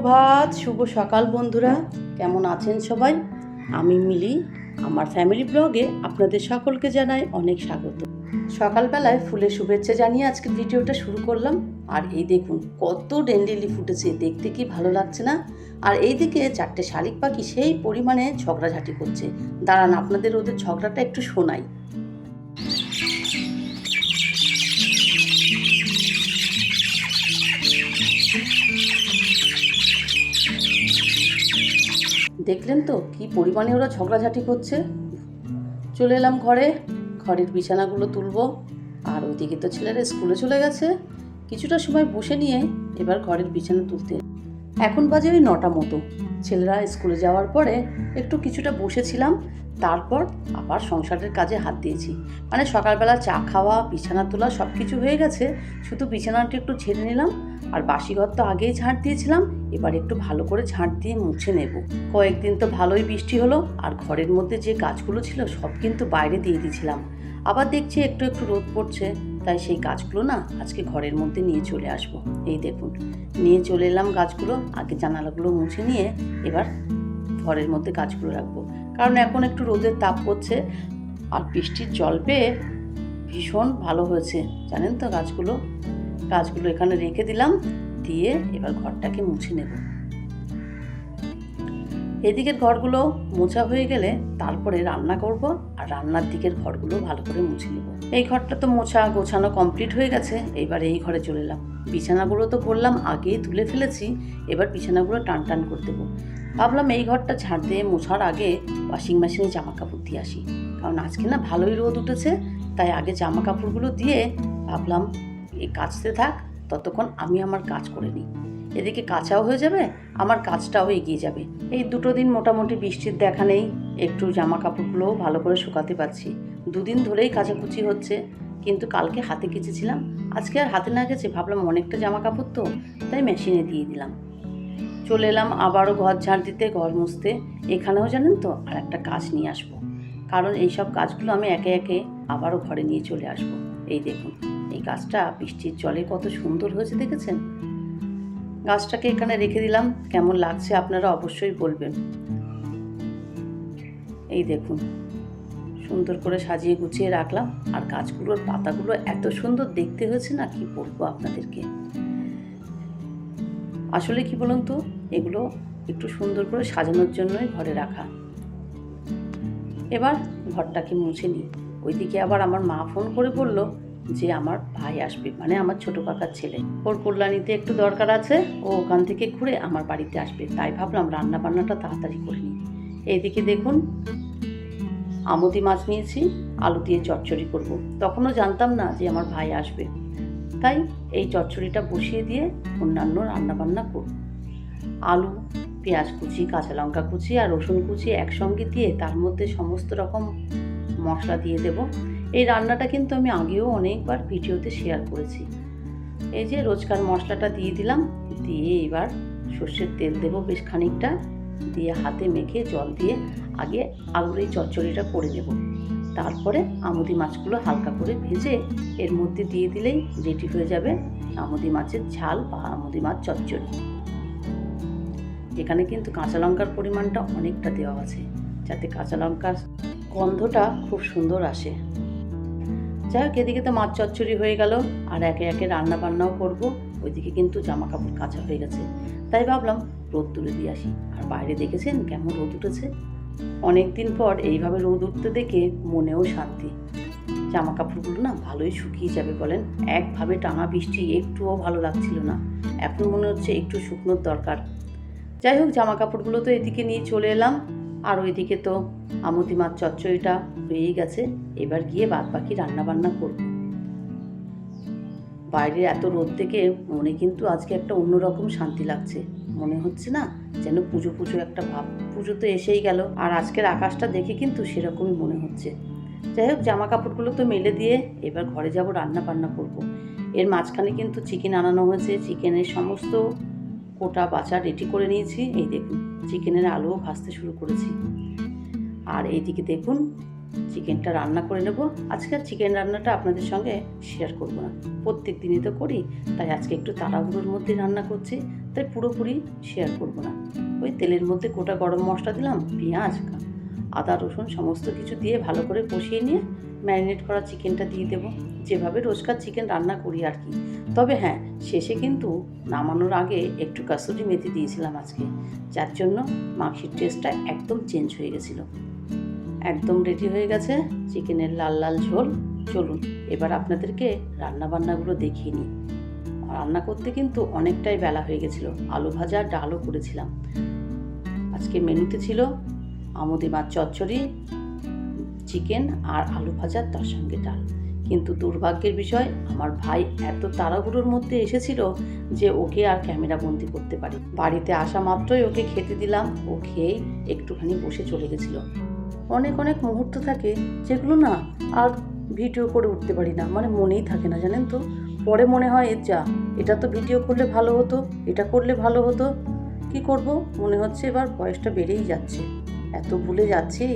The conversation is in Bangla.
সুপ্রভাত, শুভ সকাল বন্ধুরা। কেমন আছেন সবাই? আমি মিলি। আমার ফ্যামিলি ব্লগে আপনাদের সকলকে জানাই অনেক স্বাগত। সকালবেলায় ফুলের শুভেচ্ছা জানিয়ে আজকে ভিডিওটা শুরু করলাম। আর এই দেখুন, কত ডেন্ডিলি ফুটেছে। দেখতে কি ভালো লাগছে না? আর এইদিকে চারটে শালিক পাখি সেই পরিমাণে ঝগড়াঝাটি করছে। দাঁড়ান, আপনাদের ওদের ঝগড়াটা একটু শোনাই। দেখলেন তো কি পরিমাণে ওরা ঝগড়াঝাটি করছে? চলে এলাম ঘরে, ঘরের বিছানাগুলো তুলবো। আর ওইদিকে তো ছেলেরা স্কুলে চলে গেছে। কিছুটা সময় বসে নিয়ে এবার ঘরের বিছানা তুলতে এখন বাজে ওই নটা মতো। ছেলেরা স্কুলে যাওয়ার পরে একটু কিছুটা বসেছিলাম, তারপর আবার সংসারের কাজে হাত দিয়েছি। মানে সকালবেলা চা খাওয়া, বিছানা তোলা সব কিছু হয়ে গেছে, শুধু বিছানাটা একটু ঝেড়ে নিলাম, আর বাসি ঘর তো আগেই ঝাঁট দিয়েছিলাম, এবার একটু ভালো করে ঝাঁট দিয়ে মুছে নেব। কয়েকদিন তো ভালোই বৃষ্টি হলো, আর ঘরের মধ্যে যে গাছগুলো ছিল সব কিন্তু বাইরে দিয়ে দিয়েছিলাম। আবার দেখছি একটু একটু রোদ পড়ছে। তাই সেই গাছগুলো না আজকে ঘরের মধ্যে নিয়ে চলে আসব। এই দেখুন, নিয়ে চলে এলাম গাছগুলো, আগে জানালাগুলো মুছে নিয়ে এবার ঘরের মধ্যে গাছগুলো রাখব। কারণ এখন একটু রোদের তাপ পড়ছে আর বৃষ্টির জল পেয়ে ভীষণ ভালো হয়েছে। জানেন তো গাছগুলো? গাছগুলো এখানে রেখে দিলাম, দিয়ে এবার ঘরটাকে মুছে নেব। এদিকের ঘরগুলো মোছা হয়ে গেলে তারপরে রান্না করব আর রান্নার দিকের ঘরগুলো ভালো করে মুছে নেব। এই ঘরটা তো মোছা গোছানো কমপ্লিট হয়ে গেছে এবার এই ঘরে চলে এলাম। বিছানাগুলো তো বললাম আগেই তুলে ফেলেছি, এবার বিছানাগুলো টান টান করে দেবো। ভাবলাম এই ঘরটা ঝাড় দিয়ে মোছার আগে ওয়াশিং মেশিনে জামা কাপড় দিয়ে আসি। কারণ আজকে না ভালোই রোদ উঠেছে, তাই আগে জামা কাপড়গুলো দিয়ে ভাবলাম এই কাচতে থাক, ততক্ষণ আমি আমার কাজ করে নিই। এদিকে কাঁচাও হয়ে যাবে, আমার কাজটাও এগিয়ে যাবে। এই দুটো দিন মোটামুটি বৃষ্টির দেখা নেই, একটু জামা কাপড়গুলোও ভালো করে শুকাতে পারছি। দুদিন ধরেই কাচাকুচি হচ্ছে, কিন্তু কালকে হাতে কেচেছিলাম। আজকে আর হাতে না গেছে ভাবলাম অনেকটা জামা কাপড় তো, তাই মেশিনে দিয়ে দিলাম। চলে এলাম আবারও ঘর ঝাড় দিতে, ঘর মুছতে। এখানেও জানেন তো, আর একটা কাজ নিয়ে আসব। কারণ এই সব কাজগুলো আমি একে একে আবারও ঘরে নিয়ে চলে আসব। এই দেখুন, এই গাছটা বৃষ্টির জলে কত সুন্দর হয়েছে, দেখেছেন? গাছটাকে এখানে রেখে দিলাম। কেমন লাগছে আপনারা অবশ্যই বলবেন। এই দেখুন, সুন্দর করে সাজিয়ে গুছিয়ে রাখলাম। আর গাছগুলোর পাতাগুলো এত সুন্দর দেখতে হয়েছে না, কি বলব আপনাদেরকে? আসলে কি বলুন তো, এগুলো একটু সুন্দর করে সাজানোর জন্যই ঘরে রাখা। এবার ঘরটাকে মুছে নিই। ওইদিকে আবার আমার মা ফোন করে বলল যে আমার ভাই আসবে মানে আমার ছোট কাকার ছেলে। ওর কল্যাণীতে একটু দরকার আছে, ও ওখান থেকে ঘুরে আমার বাড়িতে আসবে। তাই ভাবলাম রান্না বান্নাটা তাড়াতাড়ি করে নিই। এইদিকে দেখুন, আমুদি মাছ নিয়েছি, আলু দিয়ে চচ্চড়ি করব। তখনও জানতাম না যে আমার ভাই আসবে। তাই এই চচ্চড়িটা বসিয়ে দিয়ে অন্যান্য রান্নাবান্না করব। আলু, পেঁয়াজ কুচি, কাঁচা লঙ্কা কুচি আর রসুন কুচি একসঙ্গে দিয়ে তার মধ্যে সমস্ত রকম মশলা দিয়ে দেব। এই রান্নাটা কিন্তু আমি আগেও অনেকবার ভিডিওতে শেয়ার করেছি। এই যে রোজকার মশলাটা দিয়ে দিলাম, দিয়ে এবার সর্ষের তেল দেবো বেশ খানিকটা, দিয়ে হাতে মেখে জল দিয়ে আগে আলুর এই চচ্চড়িটা করে দেব তারপরে আমুদি মাছগুলো হালকা করে ভেজে এর মধ্যে দিয়ে দিলেই রেডি হয়ে যাবে আমুদি মাছের ঝাল বা আমুদি মাছ চচ্চড়ি। এখানে কিন্তু কাঁচা লঙ্কার পরিমাণটা অনেকটা দেওয়া আছে, যাতে কাঁচা লঙ্কার গন্ধটা খুব সুন্দর আসে। যাই হোক এদিকে তো মাছ চচ্চড়ি হয়ে গেল, আর একে একে রান্না বান্নাও করব। ওইদিকে কিন্তু জামা কাপড় কাঁচা হয়ে গেছে। তাই ভাবলাম রোদ তুলে দিয়ে আসি। আর বাইরে দেখেছেন কেমন রোদ উঠেছে? অনেক দিন পর এইভাবে রোদ উঠতে দেখে মনেও শান্তি। জামা কাপড়গুলো না ভালোই শুকিয়ে যাবে বলেন। একভাবে টানা বৃষ্টি একটুও ভালো লাগছিল না। এখন মনে হচ্ছে একটু শুকনোর দরকার। যাই হোক জামা কাপড়গুলো তো এদিকে নিয়ে চলে এলাম। আর ওইদিকে তো আমতি মাছ চচ্চড়িটা হয়েই গেছে, এবার গিয়ে বাদ বাকি রান্না বান্না করব। বাইরে এত রোদ থেকে মনে কিন্তু আজকে একটা অন্যরকম শান্তি লাগছে। মনে হচ্ছে না যেন পুজো পুজো একটা ভাব। পুজো তো এসেই গেল, আর আজকের আকাশটা দেখে কিন্তু সেরকমই মনে হচ্ছে। যাই হোক জামা কাপড়গুলো তো মেলে দিয়ে এবার ঘরে যাব রান্না বান্না করব। এর মাঝখানে কিন্তু চিকেন আনানো হয়েছে। চিকেনের সমস্ত কোটা বাছা রেডি করে নিয়েছি। এই দেখুন। চিকেনের আলুও ভাজতে শুরু করেছি। আর এইদিকে দেখুন, চিকেনটা রান্না করে নেব। আজকে চিকেন রান্নাটা আপনাদের সঙ্গে শেয়ার করব না। প্রত্যেক দিনই তো করি, তাই আজকে একটু তাড়াহুড়োর মধ্যে রান্না করছি, তাই পুরোপুরি শেয়ার করব না। ওই তেলের মধ্যে গোটা গরম মশলা দিলাম, পেঁয়াজ আদা, রসুন সমস্ত কিছু দিয়ে ভালো করে কষিয়ে নিয়ে ম্যারিনেট করা চিকেনটা দিয়ে দেবো। যেভাবে রোজকার চিকেন রান্না করি আর কি। তবে হ্যাঁ শেষে কিন্তু নামানোর আগে একটু কাসুরি মেথি দিয়েছিলাম আজকে। যার জন্য মাংসের টেস্টটা একদম চেঞ্জ হয়ে গেছিল। একদম রেডি হয়ে গেছে চিকেনের লাল লাল ঝোল। চলুন, এবার আপনাদেরকে রান্না বান্নাগুলো দেখিয়ে নিই। রান্না করতে কিন্তু অনেকটাই বেলা হয়ে গেছিল। আলু ভাজা ডালও করেছিলাম। আজকে মেনুতে ছিল আমুদি মাছ চচ্চড়ি, চিকেন আর আলু ভাজার তার সঙ্গে ডাল। কিন্তু দুর্ভাগ্যের বিষয়, আমার ভাই এত তাড়াহুড়োর মধ্যে এসেছিল যে ওকে আর ক্যামেরা বন্দি করতে পারি। বাড়িতে আসা মাত্রই ওকে খেতে দিলাম। ও খেয়েই একটুখানি বসে চলে গেছিল। অনেক অনেক মুহূর্ত থাকে যেগুলো না আর ভিডিও করে উঠতে পারি না। মানে মনেই থাকে না, জানেন তো? পরে মনে হয় এর যা, এটা তো ভিডিও করলে ভালো হতো, এটা করলে ভালো হতো। কি করব? মনে হচ্ছে এবার বয়সটা বেড়েই যাচ্ছে। এত ভুলে যাচ্ছি?